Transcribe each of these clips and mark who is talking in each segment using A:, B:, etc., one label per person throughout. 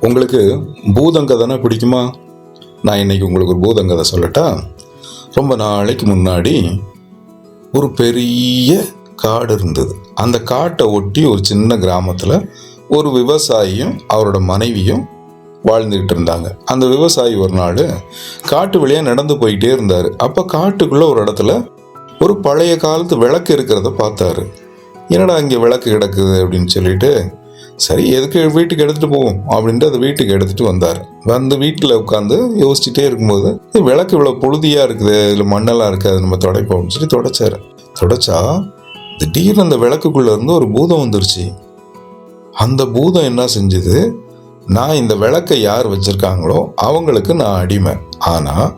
A: உங்களுக்கு பூதங்கதைனா பிடிக்குமா? நான் இன்னைக்கு உங்களுக்கு ஒரு பூதங்கதை சொல்லட்டா? ரொம்ப நாளைக்கு முன்னாடி ஒரு பெரிய காடு இருந்தது. அந்த காட்டை ஒட்டி ஒரு சின்ன கிராமத்தில் ஒரு விவசாயியும் அவரோட மனைவியும் வாழ்ந்துக்கிட்டு இருந்தாங்க. அந்த விவசாயி ஒரு நாள் காட்டு வழியாக நடந்து போயிட்டே இருந்தார். அப்போ காட்டுக்குள்ளே ஒரு இடத்துல ஒரு பழைய காலத்து விளக்கு இருக்கிறத பார்த்தாரு. என்னடா இங்கே விளக்கு கிடக்குது அப்படின்னு சொல்லிட்டு சரி எதுக்கு வீட்டுக்கு எடுத்துகிட்டு போவோம்? அப்படின்ட்டு அதை வீட்டுக்கு எடுத்துகிட்டு வந்தார். வந்து வீட்டில் உட்காந்து யோசிச்சுட்டே இருக்கும்போது விளக்கு இவ்வளோ புழுதியாக இருக்குது இதில் மண்ணெல்லாம் இருக்குது அதை நம்ம துடைப்போம்னு சொல்லி துடைச்சாரு. துடைச்சா திடீர்னு அந்த விளக்குக்குள்ளே இருந்து ஒரு பூதம் வந்துருச்சு. அந்த பூதம் என்ன செஞ்சது? நான் இந்த விளக்கை யார் வச்சுருக்காங்களோ அவங்களுக்கு நான் அடிமை. ஆனால்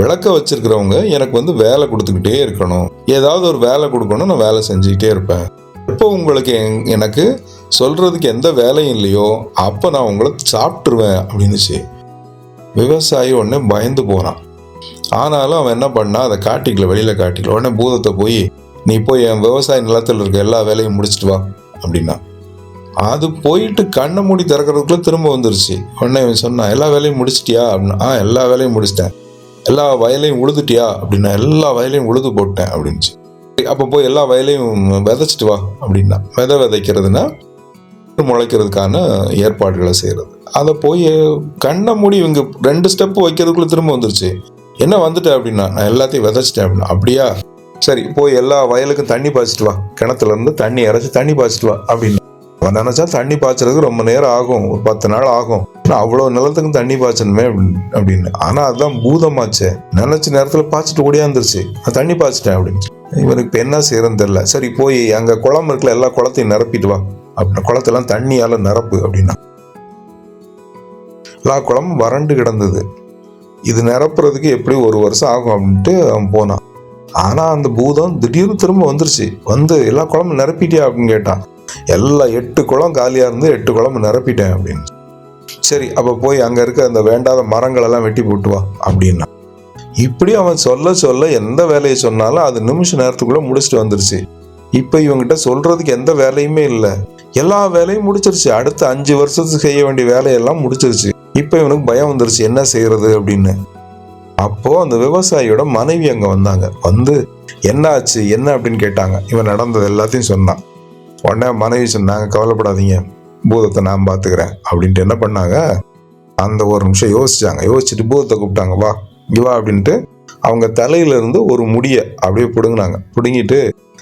A: விளக்க வச்சிருக்கிறவங்க எனக்கு வந்து வேலை கொடுத்துக்கிட்டே இருக்கணும். ஏதாவது ஒரு வேலை கொடுக்கணும் நான் வேலை செஞ்சுக்கிட்டே இருப்பேன். எப்போ உங்களுக்கு எனக்கு சொல்கிறதுக்கு எந்த வேலையும் இல்லையோ அப்போ நான் உங்களை சாப்பிட்ருவேன் அப்படின்னுச்சு. விவசாயி உடனே பயந்து போகிறான் ஆனாலும் அவன் என்ன பண்ணா அதை காட்டிக்கல வெளியில் காட்டிக்கல. உடனே பூதத்தை போய் நீ போய் என் விவசாய நிலத்தில் இருக்க எல்லா வேலையும் முடிச்சிட்டு வா அப்படின்னா. அது போயிட்டு கண்ணை மூடி திறக்கிறதுக்குள்ளே திரும்ப வந்துருச்சு. உடனே இவன் சொன்னான் எல்லா வேலையும் முடிச்சிட்டியா? அப்படின்னா. ஆ எல்லா வேலையும் முடிச்சிட்டேன். எல்லா வயலையும் உழுதுட்டியா? அப்படின்னா எல்லா வயலையும் உழுது போட்டேன் அப்படின்ச்சு அப்போ போய் எல்லா வயலையும் விதைச்சிட்டு வா அப்படின்னா. விதை விதைக்கிறதுனா முளைக்கிறதுக்கான ஏற்பாடுகளை செய்கிறது அதை போய் கண்ணை மூடி இவங்க ரெண்டு ஸ்டெப்பு வைக்கிறதுக்குள்ள திரும்ப வந்துருச்சு. என்ன வந்துட்டேன் அப்படின்னா நான் எல்லாத்தையும் விதைச்சிட்டேன் அப்படின்னா அப்படியா? சரி போய் எல்லா வயலுக்கும் தண்ணி பாய்ச்சிட்டு வா. கிணத்துல இருந்து தண்ணி இறச்சி தண்ணி பாய்ச்சிட்டு வா அப்படின்னு. அவன் தண்ணி பாய்ச்சறதுக்கு ரொம்ப நேரம் ஆகும். ஒரு பத்து நாள் ஆகும். ஆனால் அவ்வளோ நிலத்துக்கும் தண்ணி பாய்ச்சணுமே அப்படின்னு- அப்படின்னு. ஆனால் அதுதான் பூதமாச்சே. நினச்ச நேரத்தில் பாய்ச்சிட்டு ஓடியாந்துருச்சு. நான் தண்ணி பாய்ச்சிட்டேன் அப்படின்னு இவனுக்கு இப்போ என்ன செய்யறதுன்னு தெரில சரி போய் அங்கே குளம் இருக்கல எல்லா குளத்தையும் நிரப்பிட்டு வா. அப்படின்னா குளத்தெல்லாம் தண்ணியால் நிரப்பு அப்படின்னா. எல்லா குளமும் வறண்டு கிடந்தது. இது நிரப்புறதுக்கு எப்படி ஒரு வருஷம் ஆகும் அப்படின்ட்டு அவன் போனான். ஆனால் அந்த பூதம் திடீர்னு திரும்ப வந்துருச்சு. வந்து எல்லா குளமும் நிரப்பிட்டியா அப்படின்னு கேட்டான். எல்லா எட்டு குளம் காலியாக இருந்து எட்டு குளம் நிரப்பிட்டேன் அப்படின்னு. சரி அப்போ போய் அங்கே இருக்க அந்த வேண்டாத மரங்கள் எல்லாம் வெட்டி போட்டு வா அப்படின்னா. இப்படி அவன் சொல்ல சொல்ல எந்த வேலையை சொன்னாலும் அது நிமிஷ நேரத்துக்குள்ள முடிச்சுட்டு வந்துருச்சு. இப்போ இவங்கிட்ட சொல்றதுக்கு எந்த வேலையுமே இல்லை. எல்லா வேலையும் முடிச்சிருச்சு. அடுத்த அஞ்சு வருஷத்துக்கு செய்ய வேண்டிய வேலையெல்லாம் முடிச்சிருச்சு. இப்போ இவனுக்கு பயம் வந்துருச்சு. என்ன செய்யறது அப்படின்னு. அப்போ அந்த விவசாயியோட மனைவி அங்கே வந்தாங்க. வந்து என்ன ஆச்சு என்ன? அப்படின்னு கேட்டாங்க. இவன் நடந்தது எல்லாத்தையும் சொன்னான். உடனே மனைவி சொன்னாங்க கவலைப்படாதீங்க. பூதத்தை நான் பார்த்துக்கிறேன் அப்படின்ட்டு என்ன பண்ணாங்க? அந்த ஒரு நிமிஷம் யோசிச்சாங்க. யோசிச்சுட்டு பூதத்தை கூப்பிட்டாங்க வா. இவா அப்படின்ட்டு அவங்க தலையில இருந்து ஒரு முடியை அப்படியே பிடுங்கினாங்க. பிடுங்கிட்டு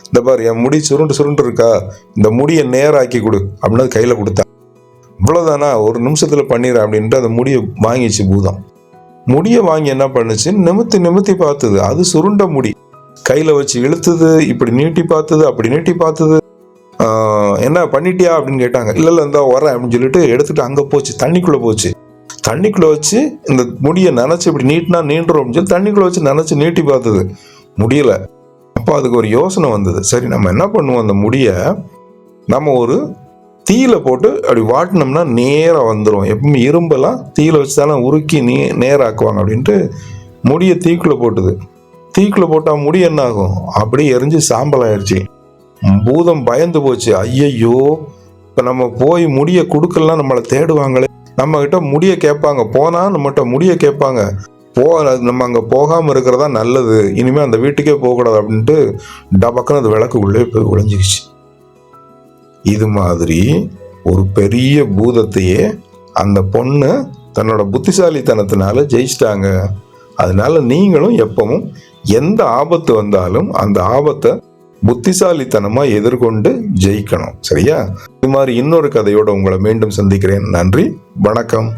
A: இந்த பாரு என் முடி சுருண்டு சுருண்டு இருக்கா? இந்த முடியை நேராக்கி கொடு அப்படின்னு அது கையில கொடுத்தா. இவ்வளோதானா ஒரு நிமிஷத்துல பண்ணிடுறேன் அப்படின்ட்டு அந்த முடியை வாங்கிச்சு பூதம். முடியை வாங்கி என்ன பண்ணுச்சு? நிமித்தி நிமித்தி பார்த்தது அது சுருண்ட முடி. கையில வச்சு இழுத்தது இப்படி நீட்டி பார்த்தது அப்படி நீட்டி பார்த்தது என்ன பண்ணிட்டியா? அப்படின்னு கேட்டாங்க. இல்லை இல்லை இந்த வரேன் அப்படின்னு சொல்லிட்டு எடுத்துட்டு அங்கே போச்சு. தண்ணிக்குள்ளே போச்சு. தண்ணிக்குள்ளே வச்சு இந்த முடியை நினச்சி இப்படி நீட்டினா நீண்டுரும் அப்படின்னு சொல்லி தண்ணிக்குள்ளே வச்சு நினச்சி நீட்டி பார்த்தது. முடியலை. அப்போ அதுக்கு ஒரு யோசனை வந்தது. சரி நம்ம என்ன பண்ணுவோம்? அந்த முடியை நம்ம ஒரு தீயில போட்டு அப்படி வாட்டினோம்னா நேராக வந்துடும் எப்பவுமே இரும்பெல்லாம் தீயில வச்சு தானே உருக்கி நீ நேராக்குவாங்க அப்படின்ட்டு முடியை தீக்குள்ளே போட்டுது. தீக்குள்ளே போட்டால் முடி என்ன ஆகும் அப்படியே எரிஞ்சு சாம்பல் ஆயிடுச்சு பூதம் பயந்து போச்சு. ஐயையோ இப்போ நம்ம போய் முடியை கொடுக்கலாம் நம்மளை தேடுவாங்களே. நம்மக்கிட்ட முடிய முடியை கேட்பாங்க. போனால் நம்மகிட்ட முடியை கேட்பாங்க. போ நம்ம அங்கே போகாமல் இருக்கிறதா நல்லது. இனிமேல் அந்த வீட்டுக்கே போகக்கூடாது அப்படின்ட்டு டபக்குன்னு அது விளக்குள்ளே போய் ஒழிஞ்சிக்கிச்சு இது மாதிரி ஒரு பெரிய பூதத்தையே அந்த பொண்ணு தன்னோட புத்திசாலித்தனத்தினால ஜெயிச்சிட்டாங்க. அதனால நீங்களும் எப்பவும் எந்த ஆபத்து வந்தாலும் அந்த ஆபத்தை புத்திசாலித்தனமாக எதிர்கொண்டு ஜெயிக்கணும். சரியா? இது மாதிரி இன்னொரு கதையோட உங்களை மீண்டும் சந்திக்கிறேன். நன்றி. வணக்கம்.